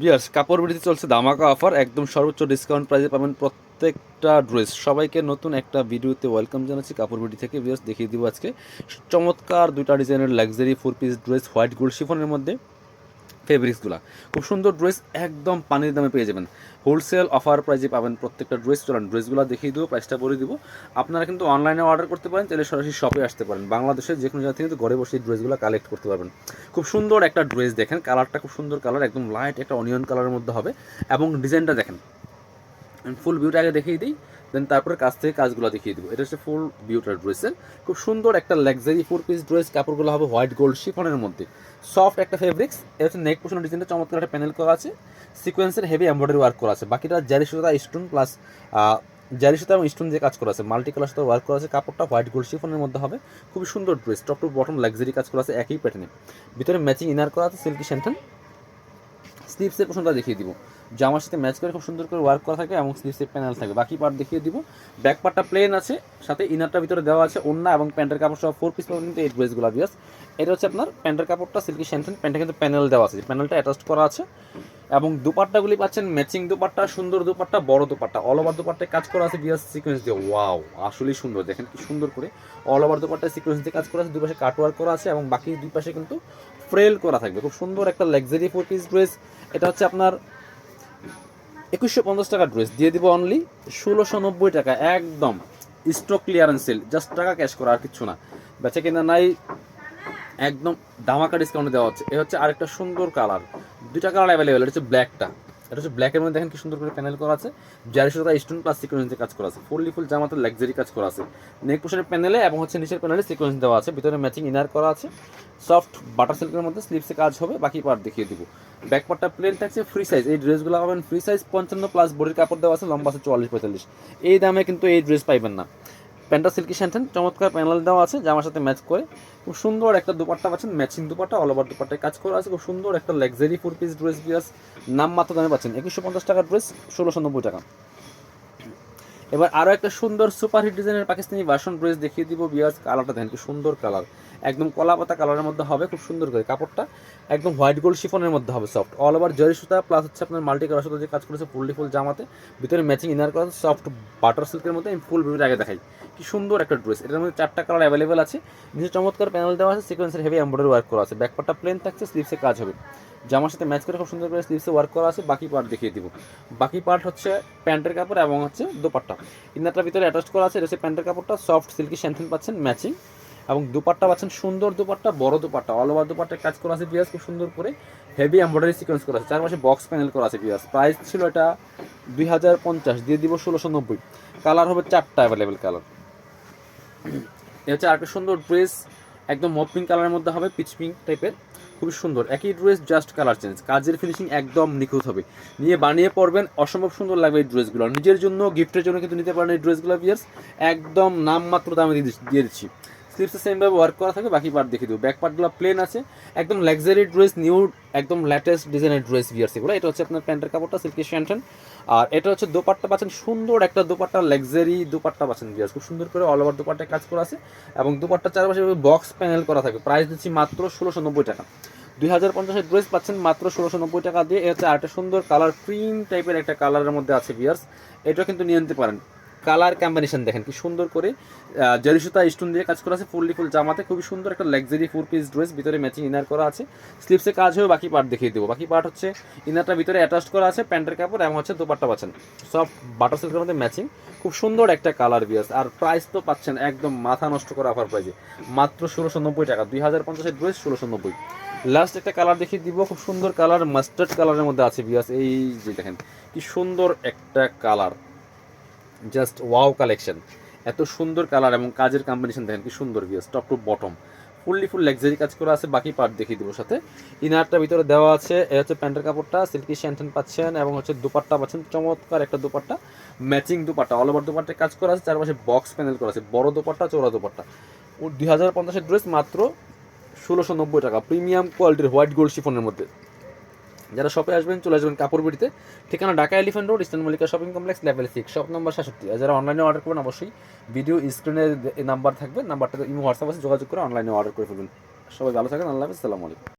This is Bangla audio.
বিয়ার্স কাপড় বিড়িতে চলছে দামাকা অফার একদম সর্বোচ্চ ডিসকাউন্ট প্রাইসে পাবেন প্রত্যেকটা ড্রেস সবাইকে নতুন একটা ভিডিওতে ওয়েলকাম জানাচ্ছি কাপড় বিড়ি থেকে। বিয়ার্স দেখিয়ে দিব আজকে। চমৎকার দুটা ডিজাইনের luxury four piece dress white gold শিফনের মধ্যে। ফেব্রিক্সগুলো খুব সুন্দর ড্রেস একদম পানির দামে পেয়ে যাবেন। হোলসেল অফার প্রাইজে পাবেন প্রত্যেকটা ড্রেস চলেন ড্রেসগুলো দেখিয়ে দেবো প্রাইসটা বলে দিব। আপনারা কিন্তু অনলাইনে অর্ডার করতে পারেন তাহলে সরাসরি শপে আসতে পারেন। বাংলাদেশের যে কোনো জায়গা থেকে ঘরে বসে ড্রেসগুলো কালেক্ট করতে পারবেন। খুব সুন্দর একটা ড্রেস দেখেন কালারটা খুব সুন্দর কালার একদম লাইট একটা অনিয়ন কালারের মধ্যে হবে। এবং ডিজাইনটা দেখেন। ফুল ভিউটা আগে দেখিয়ে দিই। দেন তারপরে কাছ থেকে কাজগুলো দেখিয়ে দিব। এটা হচ্ছে ফুল ভিউটার ড্রেসের খুব সুন্দর একটা লাক্সারি ফোর পিস ড্রেস কাপড়গুলো হবে হোয়াইট গোল্ড শিফনের মধ্যে। সফট একটা ফেব্রিক্স এটা হচ্ছে নেক পোষণের ডিজাইনটা চমৎকার একটা প্যানেল করা আছে। সিকোয়েন্সের হেভি এমব্রয়ডারি ওয়ার্ক করা আছে। বাকিটা জারি সুতা স্টোন প্লাস জারি সুতা এবং স্টোন দিয়ে কাজ করা আছে। মাল্টি কালার সাথে ওয়ার্ক করা আছে। কাপড়টা হোয়াইট গোল্ড শিফনের মধ্যে হবে। খুবই সুন্দর dress top to bottom luxury কাজ করা আছে, একই প্যাটার্নে ভিতরে ম্যাচিং ইনার করা আছে সিল্কি স্যান্টেন স্লিপসের পোষণটা দেখিয়ে দিব। জামার সাথে ম্যাচ করে খুব সুন্দর করে ওয়ার্ক করা থাকে এবং স্লিপসের প্যানেল থাকে। বাকি পার্ট দেখিয়ে দিব। ব্যাক পার্টটা প্লেন আছে, সাথে ইনারটা ভিতরে দেওয়া আছে ওন্না এবং প্যান্টের কাপড় সব ফোর পিস পাবেন কিন্তু এই ড্রেসগুলো বিয়াস এটা হচ্ছে আপনার প্যান্টের কাপড়টা সিল্কি শ্যানথেন প্যান্টে কিন্তু প্যানেল দেওয়া আছে। প্যানেলটা অ্যাটাচ করা আছে। এবং দুপাট্টাগুলি পাচ্ছেন ম্যাচিং দুপাট্টা, সুন্দর দুপাট্টা, বড় দুপাট্টা। অল ওভার দুপাট্টায় কাজ করা আছে বিয়াস সিকোয়েন্স দিয়ে। ওয়াও আসলেই সুন্দর। দেখেন কি সুন্দর করে অল ওভার দুপাট্টায় সিকোয়েন্স দিয়ে কাজ করা আছে। দুই পাশে কাট ওয়ার্ক করা আছে এবং বাকি দুই পাশে কিন্তু ফ্রেল করা থাকবে। খুব সুন্দর একটা লাক্সারি ফোর পিস ড্রেস এটা হচ্ছে আপনার একুশশো পঞ্চাশ টাকা ড্রেস দিয়ে দিব অনলি ষোলোশো নব্বই টাকা। একদম স্টক ক্লিয়ারেন্স সেল জাস্ট টাকা ক্যাশ করা, আর কিছু না। বেচা কিনা নাই। একদম ধামাকা ডিসকাউন্টে দেওয়া হচ্ছে। এ হচ্ছে আরেকটা সুন্দর কালার দুইটা কালার অ্যাভেলেবেল এটা হচ্ছে ব্ল্যাকটা এটা হচ্ছে ব্ল্যাকের মধ্যে দেখেন কি সুন্দর করে প্যানেল করা আছে। জারি সুতা স্টোন প্লাস সিকোয়েন্স কাজ করা আছে। ফুললি ফুল জামাতে লাক্সারি কাজ করা আছে। নেক পোশনের প্যানেলে এবং হচ্ছে নিচের প্যানেলে সিকোয়েন্স দেওয়া আছে। ভিতরে ম্যাচিং ইনার করা আছে। সফট বাটার সিল্কের মধ্যে স্লিপসে কাজ হবে। বাকি পার্ট দেখিয়ে দিব। ব্যাক পার্টটা প্লেন থাকছে ফ্রি সাইজ এই ড্রেসগুলো পাবেন ফ্রি সাইজ পঞ্চান্ন প্লাস বডির কাপড় দেওয়া আছে। লম্বা আছে চুয়াল্লিশ, পঁয়তাল্লিশ। এই দামে কিন্তু এই ড্রেস পাইবেন না। প্যান্টটা সিল্কি স্যান্টেন চমৎকার প্যানেল দেওয়া আছে, জামার সাথে ম্যাচ করে। খুব সুন্দর একটা দুপাট্টা পাচ্ছেন ম্যাচিং দুপাট্টা অল ওভার দুপাট্টায় কাজ করা আছে। খুব সুন্দর একটা লাক্সারি ফোর পিস ড্রেস বিয়াস নাম মাত্র দামে পাচ্ছেন। একুশশো পঞ্চাশ টাকার ড্রেস ষোলোশো নব্বই টাকা। এবার আরও একটা সুন্দর সুপার হিট ডিজাইনের পাকিস্তানি ভার্সন ড্রেস দেখিয়ে দিব বিয়াস কালারটা দেখেন কি সুন্দর কালার একদম কলা পাতা কালারের মধ্যে হবে, খুব সুন্দর করে কাপড়টা। একদম হোয়াইট গোল্ড শিফনের মধ্যে হবে সফট অল ওভার জরি সুতা প্লাস হচ্ছে আপনার মাল্টি কালার সুতা যে কাজ করেছে ফুললি ফুল জামাতে, ভিতরে ম্যাচিং ইনার করা সফট বাটার সিল্কের মধ্যে আমি ফুল ভিডিও আগে দেখাই। কি সুন্দর একটা ড্রেস এটার মধ্যে চারটা কালার অ্যাভেলেবেল আছে। নিচে চমৎকার প্যানেল দেওয়া আছে সিকোয়েন্সের হেভি এমব্রয়ডারি ওয়ার্ক করা আছে। ব্যাকপারটা প্লেন থাকছে স্লিপসে কাজ হবে। জামার সাথে ম্যাচ করে খুব সুন্দর করে স্লিভসে ওয়ার্ক করা আছে, বাকি পার্ট দেখিয়ে দিব। বাকি পার্ট হচ্ছে প্যান্টের কাপড় এবং হচ্ছে দোপাট্টা। ইনারটার ভিতরে অ্যাটাচ করা আছে প্যান্টের কাপড়টা সফট সিল্কি শ্যান্থিন পাচ্ছেন ম্যাচিং এবং দুপাট্টা পাচ্ছেন, সুন্দর দুপাট্টা, বড় দুপাট্টা অল ওভার দুপাট্টায় কাজ করা আছে পিয়াজ খুব সুন্দর করে। হেভি এমব্রয়ডারি সিকোয়েন্স করা আছে, চারপাশে বক্স প্যানেল করা আছে পিয়াজ প্রাইস ছিল এটা দুই হাজার পঞ্চাশ, দিয়ে দিব ষোলোশো নব্বই। কালার হবে চারটা অ্যাভেলেবেল কালার এ হচ্ছে আরেকটা সুন্দর ড্রেস একদম মপ পিঙ্ক কালারের মধ্যে হবে পিচ পিঙ্ক টাইপের খুবই সুন্দর। একই ড্রেস জাস্ট কালার চেঞ্জ কাজের ফিনিশিং একদম নিখুঁত হবে। নিয়ে বানিয়ে পড়বেন অসম্ভব সুন্দর লাগবে এই ড্রেসগুলো নিজের জন্য গিফটের জন্য কিন্তু নিতে পারেন এই ড্রেসগুলো একদম নামমাত্র দামে দিয়ে দিচ্ছি। স্লিপসে সেমভাবে ওয়ার্ক করা থাকে বাকি পার্ট দেখিয়ে দেবো। ব্যাক পার্টগুলো প্লেন আছে। একদম লাক্সারি ড্রেস নিউ একদম লেটেস্ট ডিজাইনের ড্রেস বিয়ার্স এগুলো। এটা হচ্ছে আপনার প্যান্টের কাপড়টা সিল্কি শ্যান্টেন আর এটা হচ্ছে দোপাট্টা পাচ্ছেন, সুন্দর একটা দোপাট্টা লাক্সারি দোপাট্টা পাচ্ছেন বিয়ার্স খুব সুন্দর করে অল ওভার দোপাট্টায় কাজ করা আছে। এবং দোপাট্টার চারপাশে বক্স প্যানেল করা থাকে। প্রাইস দিচ্ছি মাত্র ষোলোশো নব্বই টাকা। দুই হাজার পঞ্চাশের ড্রেস পাচ্ছেন মাত্র ষোলোশো নব্বই টাকা দিয়ে। এটা হচ্ছে আরেকটা সুন্দর কালার ক্রিম টাইপের একটা কালারের মধ্যে আছে বিয়ার্স এটা কিন্তু নিয়ে নিতে পারেন। কালার কম্বিনেশন দেখেন, কি সুন্দর করে জারি সুতা স্টোন দিয়ে কাজ করা আছে, ফুললি ফুল জামাতে, খুবই সুন্দর একটা লাক্সারি ফোর পিস ড্রেস ভিতরে ম্যাচিং ইনার করা আছে। স্লিপসে কাজ হয়ে বাকি পার্ট দেখিয়ে দেবো। বাকি পার্ট হচ্ছে ইনারটা ভিতরে অ্যাটাচ করা আছে, প্যান্টের কাপড় এবং হচ্ছে দোপাট্টা পাচ্ছেন। সব বাটার সিল্কের মধ্যে ম্যাচিং খুব সুন্দর একটা কালার বিয়াস। আর প্রাইস তো পাচ্ছেন একদম মাথা নষ্ট করা অফার প্রাইজে মাত্র ষোলোশো নব্বই টাকা। দুই হাজার পঞ্চাশের ড্রেস ষোলোশো নব্বই। লাস্ট একটা কালার দেখিয়ে দিব। খুব সুন্দর কালার মাস্টার্ড কালারের মধ্যে আছে বিয়াস। এই যে দেখেন, কি সুন্দর একটা কালার জাস্ট ওয়াও কালেকশন এত সুন্দর কালার এবং কাজের কম্বিনেশন দেখেন কি সুন্দর views top to bottom fully full luxury কাজ করা আছে, বাকি পার্ট দেখিয়ে দিব সাথে। ইনারটা ভিতরে দেওয়া আছে, এ হচ্ছে প্যান্টের কাপড়টা সিল্কি শ্যান্টেন পাচ্ছেন এবং হচ্ছে দুপাট্টা পাচ্ছেন, চমৎকার একটা dupatta. Matching dupatta all over দুপাট্টায় কাজ করা আছে, চারপাশে বক্স প্যানেল করা আছে, বড় দুপাট্টা চৌড়া দুপাট্টা। দুই হাজার পঞ্চাশের ড্রেস মাত্র ষোলোশো নব্বই টাকা প্রিমিয়াম কোয়ালিটির হোয়াইট গোল্ড শিফনের মধ্যে। যারা শপে আসবেন, চলে আসবেন কাপড় বিড়িতে। ঠিকানা Dhaka elephant road eastern Mallika shopping complex level six shop number সাতষট্টি আর যারা অনলাইনে অর্ডার করবেন, অবশ্যই ভিডিও স্ক্রিনে নাম্বার থাকবে নাম্বারটা ইমো হোয়াটসঅ্যাপ আছে, যোগাযোগ করে অনলাইনে অর্ডার করে ফেলবেন। সবাই ভালো থাকেন, আল্লাহ হাফিজ আলাইকুম।